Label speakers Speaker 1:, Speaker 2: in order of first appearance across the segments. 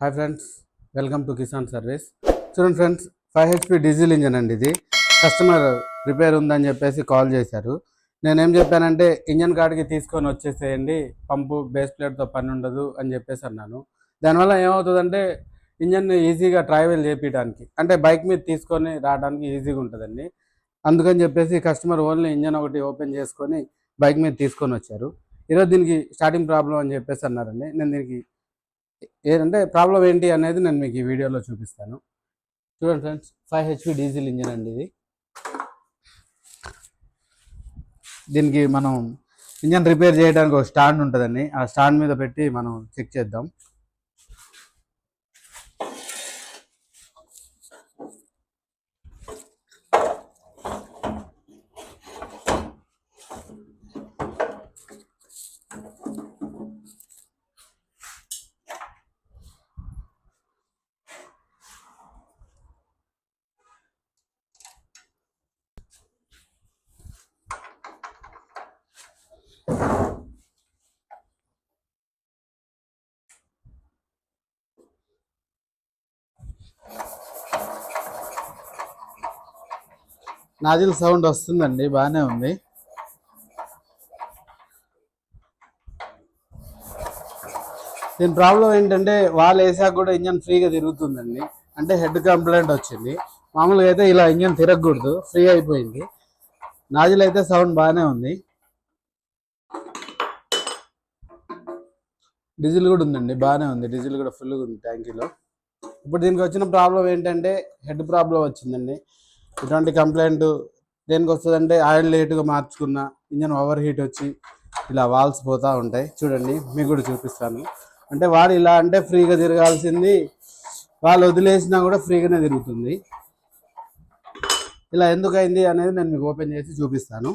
Speaker 1: Hi friends welcome to Kisan service చూడండి friends five HP diesel engine అండి ఇది. Customer repair ఉందని చెప్పేసి కాల్ చేశారు. నేనేం చెప్పానంటే ఇంజన్ కాడికి తీసుకొని వచ్చేసేయండి పంపు బేస్ ప్లేట్తో పని ఉండదు అని చెప్పేసి అన్నాను. దానివల్ల ఏమవుతుందంటే ఇంజన్ ఈజీగా ట్రావెల్ చేపించడానికి అంటే బైక్ మీద తీసుకొని రావడానికి ఈజీగా ఉంటుందండి. అందుకని చెప్పేసి కస్టమర్ ఓన్లీ ఇంజన్ ఒకటి ఓపెన్ చేసుకొని బైక్ మీద తీసుకొని వచ్చారు. ఈరోజు దీనికి స్టార్టింగ్ ప్రాబ్లం అని చెప్పేసి అన్నారండి. నేను దీనికి ఏంటంటే ప్రాబ్లం ఏంటి అనేది నేను మీకు ఈ వీడియోలో చూపిస్తాను. చూడండి friends five HP diesel engine అండి ఇది. దీనికి మనం ఇంజన్ రిపేర్ చేయడానికి ఒక స్టాండ్ ఉంటుందండి. ఆ స్టాండ్ మీద పెట్టి మనం చెక్ చేద్దాం. నాజిల్ సౌండ్ వస్తుందండి బాగానే ఉంది. దీని ప్రాబ్లం ఏంటంటే వాళ్ళు వేసాక కూడా ఇంజన్ ఫ్రీగా తిరుగుతుందండి. అంటే హెడ్ కంప్లైంట్ వచ్చింది. మామూలుగా అయితే ఇలా ఇంజన్ తిరగకూడదు ఫ్రీ అయిపోయింది. నాజిల్ అయితే సౌండ్ బాగానే ఉంది. డీజిల్ కూడా ఉందండి బాగానే ఉంది. డీజిల్ కూడా ఫుల్గా ఉంది ట్యాంకీలో. ఇప్పుడు దీనికి వచ్చిన ప్రాబ్లం ఏంటంటే హెడ్ ప్రాబ్లం వచ్చిందండి. ఇటువంటి కంప్లైంట్ దేనికి వస్తుందంటే ఆయిల్ లేటుగా మార్చుకున్న ఇంజన్ ఓవర్ హీట్ వచ్చి ఇలా వాల్స్ పోతూ ఉంటాయి. చూడండి మీకు కూడా చూపిస్తాను. అంటే వాడు ఇలా అంటే ఫ్రీగా తిరగాల్సింది వాళ్ళు వదిలేసినా కూడా ఫ్రీగానే తిరుగుతుంది. ఇలా ఎందుకు అయింది అనేది నేను మీకు ఓపెన్ చేసి చూపిస్తాను.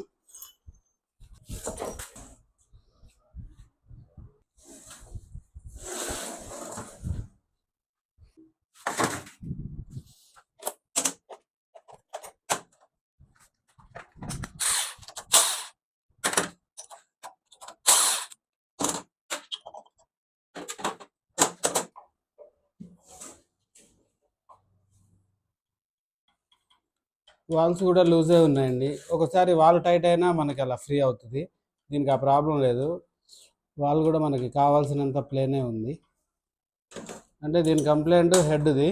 Speaker 1: వాల్స్ కూడా లూజే ఉన్నాయండి. ఒకసారి వాల్ టైట్ అయినా మనకి అలా ఫ్రీ అవుతుంది. దీనికి ఆ ప్రాబ్లం లేదు. వాల్ కూడా మనకి కావాల్సినంత ప్లేనే ఉంది. అంటే దీని కంప్లైంట్ హెడ్ది.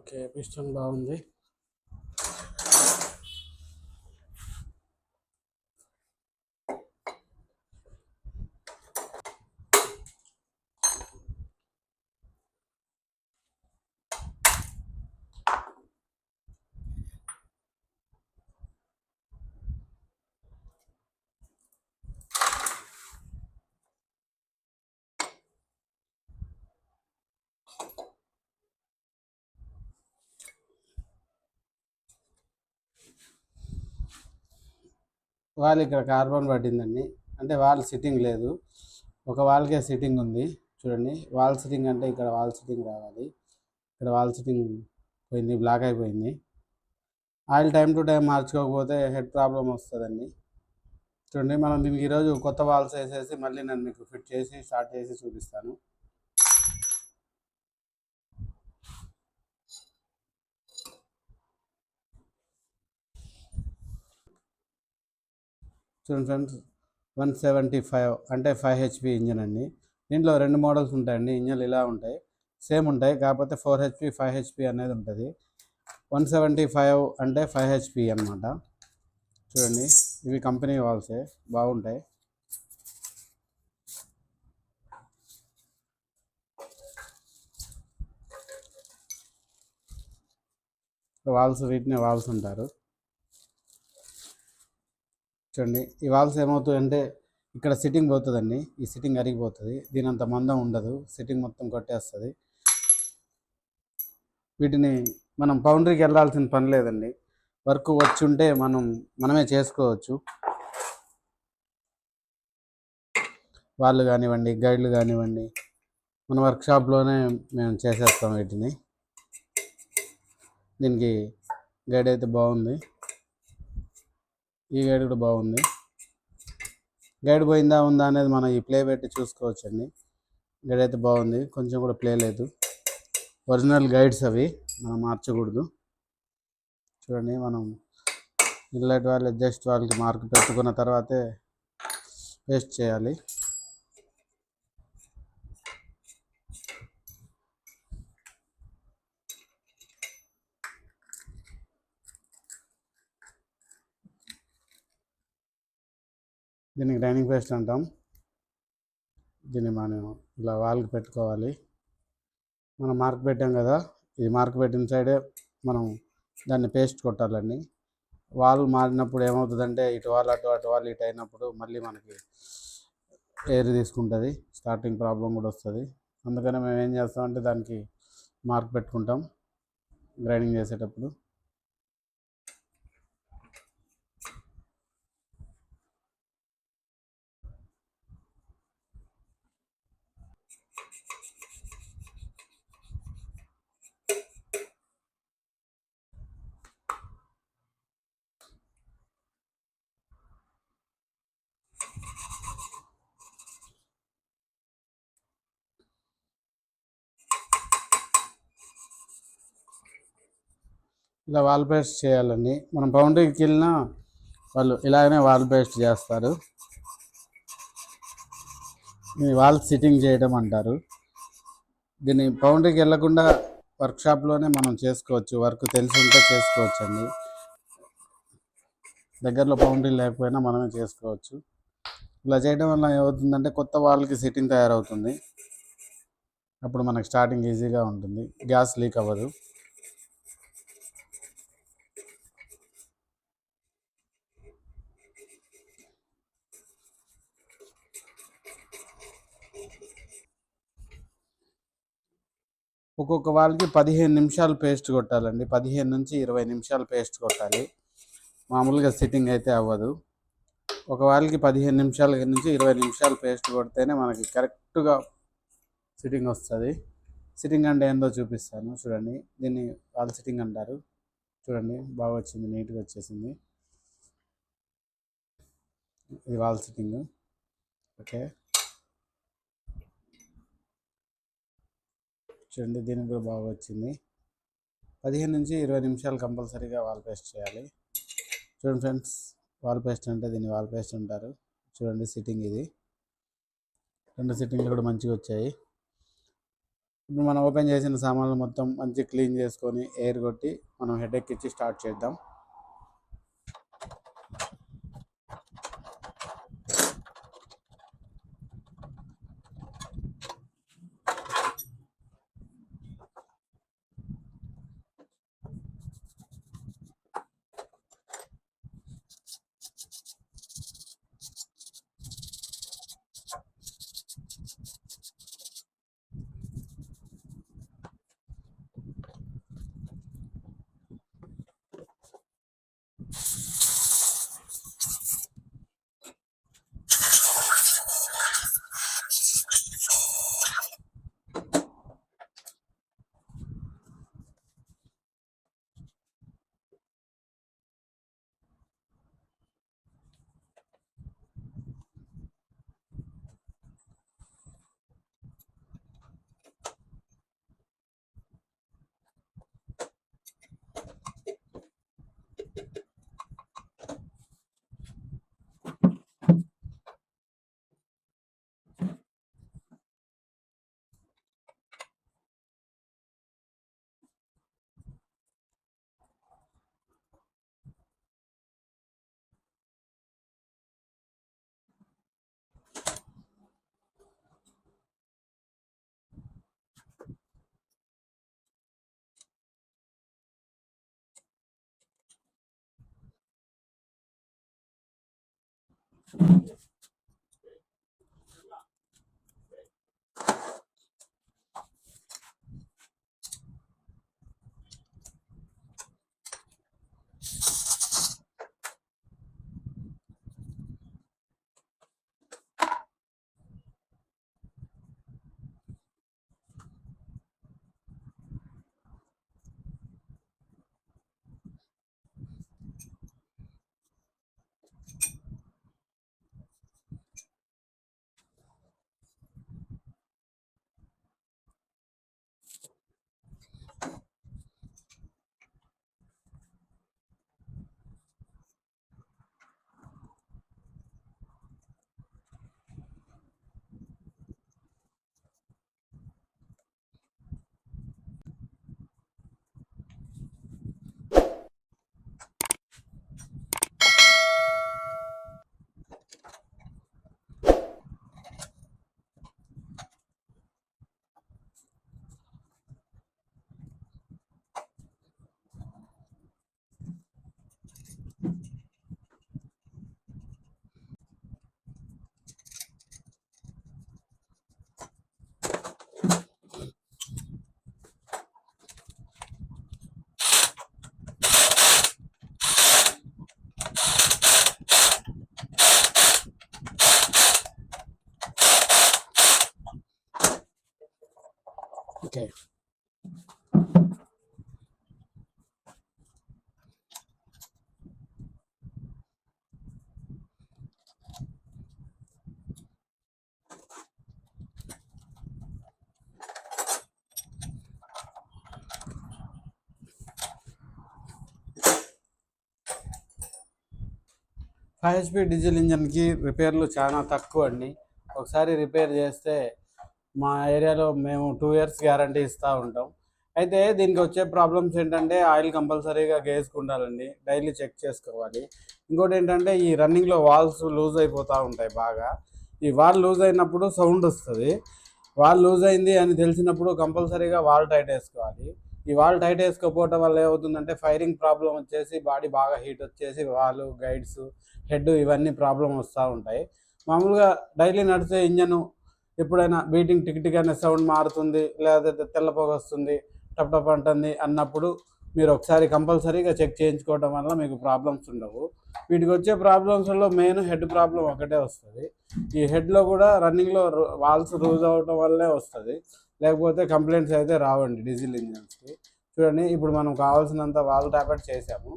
Speaker 1: ఓకే పిస్టన్ బాగుంది. వాల్ ఇక్కడ కార్బన్ పట్టిందండి. అంటే వాల్ సిట్టింగ్ లేదు. ఒక వాల్కే సిట్టింగ్ ఉంది. చూడండి. వాల్ సిట్టింగ్ అంటే ఇక్కడ వాల్ సిట్టింగ్ రావాలి. ఇక్కడ వాల్ సిట్టింగ్ పోయింది బ్లాక్ అయిపోయింది. ఆయిల్ టైం టు టైం మార్చుకోకపోతే హెడ్ ప్రాబ్లం వస్తుందండి. చూడండి. మనం దీనికి ఈరోజు కొత్త వాల్స్ వేసేసి మళ్ళీ నేను మీకు ఫిట్ చేసి స్టార్ట్ చేసి చూపిస్తాను. చూడండి ఫ్రెండ్స్ వన్ సెవెంటీ ఫైవ్ అంటే ఫైవ్ హెచ్పి ఇంజన్ అండి. దీంట్లో రెండు మోడల్స్ ఉంటాయండి. ఇంజన్లు ఇలా ఉంటాయి. సేమ్ ఉంటాయి. కాకపోతే ఫోర్ హెచ్పి ఫైవ్ హెచ్పి అనేది ఉంటుంది. వన్ సెవెంటీ ఫైవ్ అంటే ఫైవ్ హెచ్పి అనమాట చూడండి. ఇవి కంపెనీ వాల్సే. బాగుంటాయి. వాల్స్ వీటిని వాల్స్ ఉంటారు చూడండి. ఈ వాల్స్ ఏమవుతాయంటే ఇక్కడ సిట్టింగ్ పోతుందండి. ఈ సిట్టింగ్ అరిగిపోతుంది. దీని అంత మందం ఉండదు. సిట్టింగ్ మొత్తం కొట్టేస్తుంది. వీటిని మనం బౌండరీకి వెళ్ళాల్సిన పని లేదండి. వర్క్ వచ్చి ఉంటే మనం మనమే చేసుకోవచ్చు. వాళ్ళు కానివ్వండి గైడ్లు కానివ్వండి మన వర్క్షాప్లోనే మేము చేసేస్తాం వీటిని. దీనికి గైడ్ అయితే బాగుంది. ఈ గైడ్ కూడా బాగుంది. గైడ్ పోయిందా ఉందా అనేది మనం ఈ ప్లే పెట్టి చూసుకోవచ్చండి. గైడ్ అయితే బాగుంది. కొంచెం కూడా ప్లే లేదు. ఒరిజినల్ గైడ్స్ అవి. మనం మార్చకూడదు. చూడండి మనం ఇల్లటి వాళ్ళు అడ్జస్ట్ వాళ్ళకి మార్క్ పెట్టుకున్న తర్వాతే పేస్ట్ చేయాలి. దీన్ని గ్రైండింగ్ పేస్ట్ అంటాం. దీన్ని మనం ఇలా వాల్కి పెట్టుకోవాలి. మనం మార్క్ పెట్టాం కదా ఇది మార్క్ పెట్టిన సైడే మనం దాన్ని పేస్ట్ కొట్టాలండి. వాల్ మారినప్పుడు ఏమవుతుందంటే ఇటు వాళ్ళు అటు అటు వాళ్ళు ఇటు అయినప్పుడు మళ్ళీ మనకి ఎయిర్ తీసుకుంటుంది. స్టార్టింగ్ ప్రాబ్లం కూడా వస్తుంది. అందుకని మేము ఏం చేస్తామంటే దానికి మార్క్ పెట్టుకుంటాం. గ్రైండింగ్ చేసేటప్పుడు. ఇలా వాల్ పేస్ట్ చేయాలండి. మనం బౌండరీకి వెళ్ళినా వాళ్ళు ఇలాగనే వాల్ పేస్ట్ చేస్తారు. ఈ వాల్ సిట్టింగ్ చేయడం అంటారు. దీన్ని బౌండరీకి వెళ్ళకుండా వర్క్షాప్లోనే మనం చేసుకోవచ్చు. వర్క్ తెలిసి ఉంటే చేసుకోవచ్చు అండి దగ్గరలో బౌండరీ లేకపోయినా మనమే చేసుకోవచ్చు. ఇలా చేయడం వల్ల ఏమవుతుందంటే కొత్త వాళ్ళకి సిట్టింగ్ తయారవుతుంది. అప్పుడు మనకి స్టార్టింగ్ ఈజీగా ఉంటుంది. గ్యాస్ లీక్ అవ్వదు. ఒక్కొక్క వాళ్ళకి పదిహేను నిమిషాలు పేస్ట్ కొట్టాలండి. పదిహేను నుంచి ఇరవై నిమిషాలు పేస్ట్ కొట్టాలి. మామూలుగా సిట్టింగ్ అయితే అవ్వదు. ఒక వాళ్ళకి పదిహేను నిమిషాల నుంచి ఇరవై నిమిషాలు పేస్ట్ కొడితేనే మనకి కరెక్ట్గా సిట్టింగ్ వస్తుంది. సిట్టింగ్ అంటే ఏందో చూపిస్తాను. చూడండి. దీన్ని వాల్ సిట్టింగ్ అంటారు. చూడండి. బాగా వచ్చింది. నీట్గా వచ్చేసింది. ఇది వాల్ సిట్టింగ్. ఓకే. చూడండి దీనికి కూడా బాగా వచ్చింది. పదిహేను నుంచి ఇరవై నిమిషాలు కంపల్సరీగా వాల్ పేస్ట్ చేయాలి. చూడండి ఫ్రెండ్స్ వాల్ పేస్ట్ అంటే దీన్ని వాల్ పేస్ట్ అంటారు. చూడండి సిట్టింగ్ ఇది. రెండు సిట్టింగ్లు కూడా మంచిగా వచ్చాయి. ఇప్పుడు మనం ఓపెన్ చేసిన సామాన్లు మొత్తం మంచి క్లీన్ చేసుకొని ఎయిర్ కొట్టి మనం హెడ్ ఎక్కిచ్చి స్టార్ట్ చేద్దాం. Thank you. Okay five HP diesel ఇంజన్కి రిపేర్లు చాలా తక్కువ అండి ఒకసారి రిపేర్ చేస్తే మా ఏరియాలో మేము టూ ఇయర్స్ గ్యారంటీ ఇస్తూ ఉంటాం. అయితే దీనికి వచ్చే ప్రాబ్లమ్స్ ఏంటంటే ఆయిల్ కంపల్సరీగా గేసుకుండాలండి. డైలీ చెక్ చేసుకోవాలి. ఇంకోటి ఏంటంటే ఈ రన్నింగ్లో వాల్స్ లూజ్ అయిపోతూ ఉంటాయి బాగా. ఈ వాల్ లూజ్ అయినప్పుడు సౌండ్ వస్తుంది. వాల్ లూజ్ అయింది అని తెలిసినప్పుడు కంపల్సరీగా వాల్ టైట్ వేసుకోవాలి. ఈ వాల్ టైట్ వేసుకోకపోవటం వల్ల ఏమవుతుందంటే ఫైరింగ్ ప్రాబ్లం వచ్చేసి బాడీ బాగా హీట్ వచ్చేసి వాళ్ళు గైడ్స్ హెడ్ ఇవన్నీ ప్రాబ్లం వస్తూ ఉంటాయి. మామూలుగా డైలీ నడిచే ఇంజను ఎప్పుడైనా బీటింగ్ టిక్ టిక్ అనే సౌండ్ మారుతుంది లేకపోతే తెల్లపోగ వస్తుంది టప్ టప్ అంటుంది అన్నప్పుడు మీరు ఒకసారి కంపల్సరీగా చెక్ చేయించుకోవడం వల్ల మీకు ప్రాబ్లమ్స్ ఉండవు. వీటికి వచ్చే ప్రాబ్లమ్స్లో మెయిన్ హెడ్ ప్రాబ్లం ఒకటే వస్తుంది. ఈ హెడ్లో కూడా రన్నింగ్లో వాల్స్ లూజ్ అవ్వడం వల్లే వస్తుంది. లేకపోతే కంప్లైంట్స్ అయితే రావండి డీజిల్ ఇంజన్స్కి. చూడండి ఇప్పుడు మనం కావాల్సినంత వాల్ ట్యాపెట్ చేసాము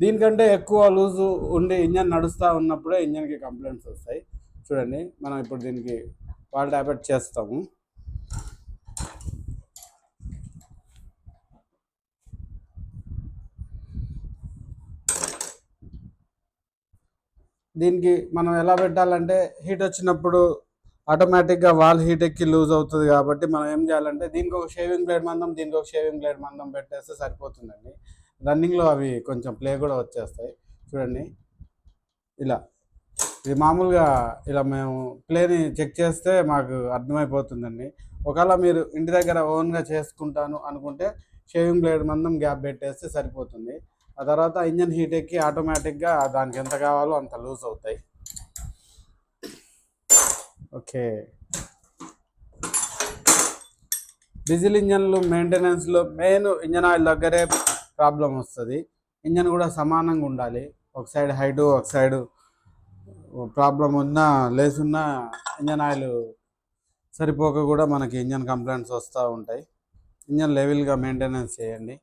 Speaker 1: దీనికంటే ఎక్కువ లూజు ఉండి ఇంజన్ నడుస్తూ ఉన్నప్పుడే ఇంజన్కి కంప్లైంట్స్ వస్తాయి. చూడండి మనం ఇప్పుడు దీనికి వాల్ ట్యాపెట్ చేస్తాము. దీనికి మనం ఎలా పెట్టాలంటే హీట్ వచ్చినప్పుడు ఆటోమేటిక్గా వాల్ హీట్ ఎక్కి లూజ్ అవుతుంది కాబట్టి మనం ఏం చేయాలంటే దీనికి ఒక షేవింగ్ బ్లేడ్ మందం దీనికి ఒక షేవింగ్ బ్లేడ్ మందం పెట్టేస్తే సరిపోతుందండి. రన్నింగ్లో అవి కొంచెం ప్లే కూడా వచ్చేస్తాయి. చూడండి. ఇలా. ఇది మామూలుగా ఇలా మేము ప్లేని చెక్ చేస్తే మాకు అర్థమైపోతుందండి. ఒకవేళ మీరు ఇంటి దగ్గర ఓన్గా చేసుకుంటాను అనుకుంటే షేవింగ్ బ్లేడ్ మందం గ్యాప్ పెట్టేస్తే సరిపోతుంది. ఆ తర్వాత ఇంజన్ హీట్ ఎక్కి ఆటోమేటిక్గా దానికి ఎంత కావాలో అంత లూజ్ అవుతాయి. ఓకే. డీజిల్ ఇంజన్లు మెయింటెనెన్స్లో మెయిన్ ఇంజన్ ఆయిల్ దగ్గరే ప్రాబ్లం వస్తుంది. ఇంజన్ కూడా సమానంగా ఉండాలి. ఒక సైడ్ హైటు ఒక సైడ్ ప్రాబ్లం ఉన్నా లేసున్నా ఇంజన్ ఆయిల్ సరిపోక కూడా మనకి ఇంజన్ కంప్లైంట్స్ వస్తూ ఉంటాయి. ఇంజన్ లెవెల్గా మెయింటెనెన్స్ చేయండి.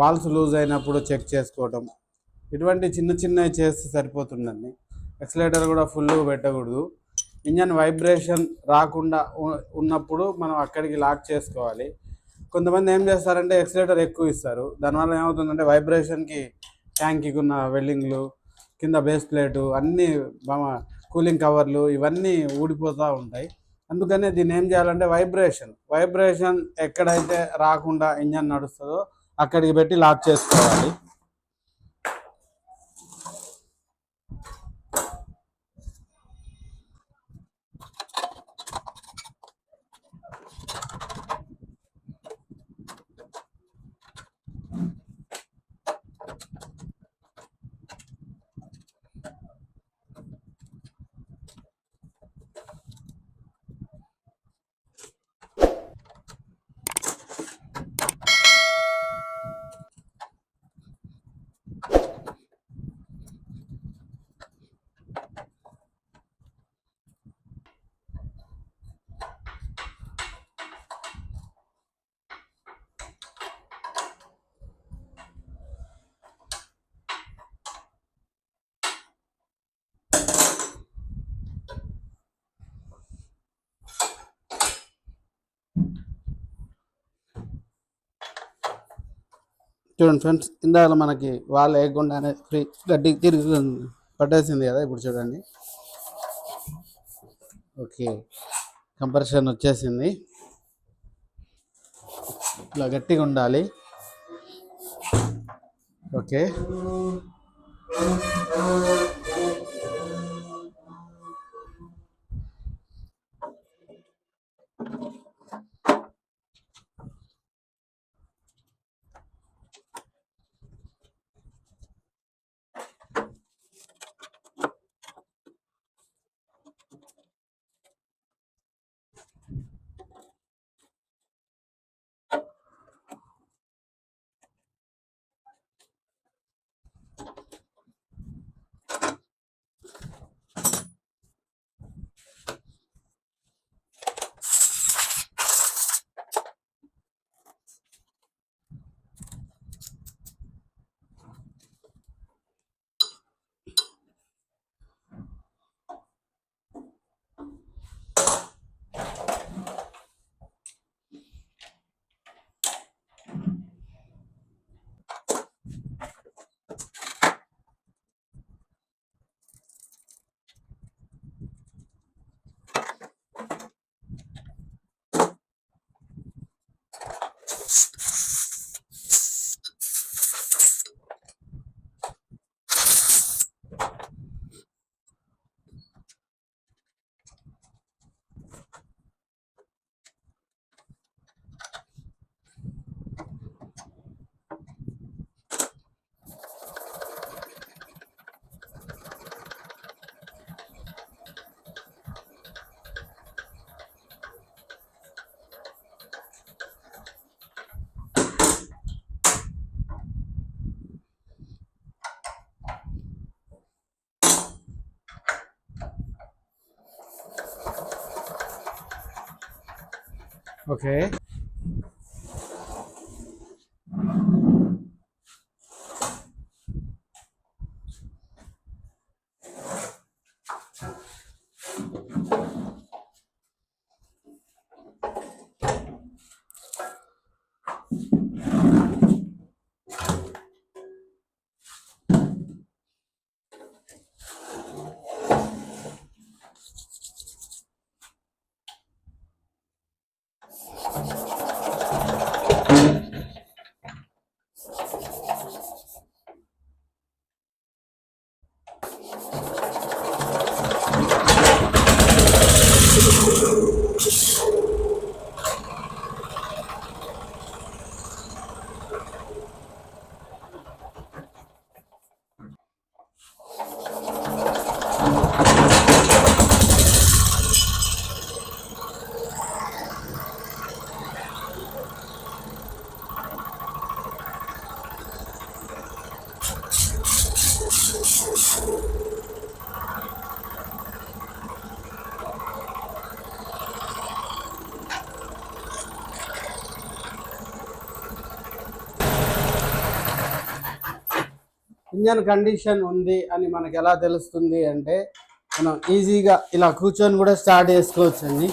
Speaker 1: వాల్స్ లూజ్ అయినప్పుడు చెక్ చేసుకోవటం. ఇటువంటి చిన్న చిన్నవి చేస్తే సరిపోతుందండి. ఎక్సలేటర్ కూడా ఫుల్ పెట్టకూడదు. ఇంజన్ వైబ్రేషన్ రాకుండా ఉన్నప్పుడు మనం అక్కడికి లాక్ చేసుకోవాలి. కొంతమంది ఏం చేస్తారంటే ఎక్సలేటర్ ఎక్కువ ఇస్తారు. దానివల్ల ఏమవుతుందంటే వైబ్రేషన్కి ట్యాంక్కి ఉన్న వెల్డింగ్లు కింద బేస్ ప్లేటు అన్నీ కూలింగ్ కవర్లు ఇవన్నీ ఊడిపోతూ ఉంటాయి. అందుకనే దీన్ని ఏం చేయాలంటే వైబ్రేషన్ వైబ్రేషన్ ఎక్కడైతే రాకుండా ఇంజన్ నడుస్తుందో అక్కడికి పెట్టి లాక్ చేసుకోవాలి. చూడండి ఫ్రెండ్స్ ఇందాక మనకి వాళ్ళు వేయకుండానే ఫ్రీ గడ్డి తిరిగి పట్టేసింది కదా ఇప్పుడు చూడండి. ఓకే కంప్రెషన్ వచ్చేసింది. ఇలా గట్టిగా ఉండాలి. ఓకే. ఓకే ఇంజన్ కండిషన్ ఉంది అని మనకు ఎలా తెలుస్తుంది అంటే మనం ఈజీగా ఇలా కూర్చొని కూడా స్టార్ట్ చేసుకోవచ్చు అండి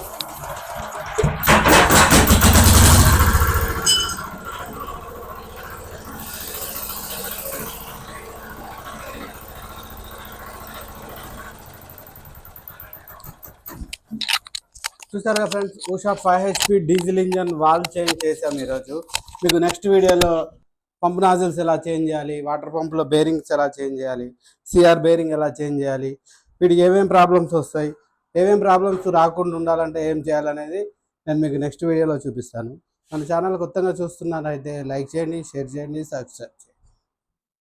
Speaker 1: చూసారుగా friends Usha five HP diesel engine valve change చేసాం ఈరోజు. మీకు నెక్స్ట్ వీడియోలో పంప్ నాజిల్స్ ఎలా చేంజ్ చేయాలి? వాటర్ పంప్లో బేరింగ్స్ ఎలా చేంజ్ చేయాలి? సిఆర్ బేరింగ్ ఎలా చేంజ్ చేయాలి? వీటికి ఏమేమి ప్రాబ్లమ్స్ వస్తాయి? ఏమేమి ప్రాబ్లమ్స్ రాకుండా ఉండాలంటే ఏం చేయాలనేది నేను మీకు నెక్స్ట్ వీడియోలో చూపిస్తాను. మన ఛానల్ కొత్తగా చూస్తున్నారైతే లైక్ చేయండి షేర్ చేయండి సబ్స్క్రైబ్ చేయండి.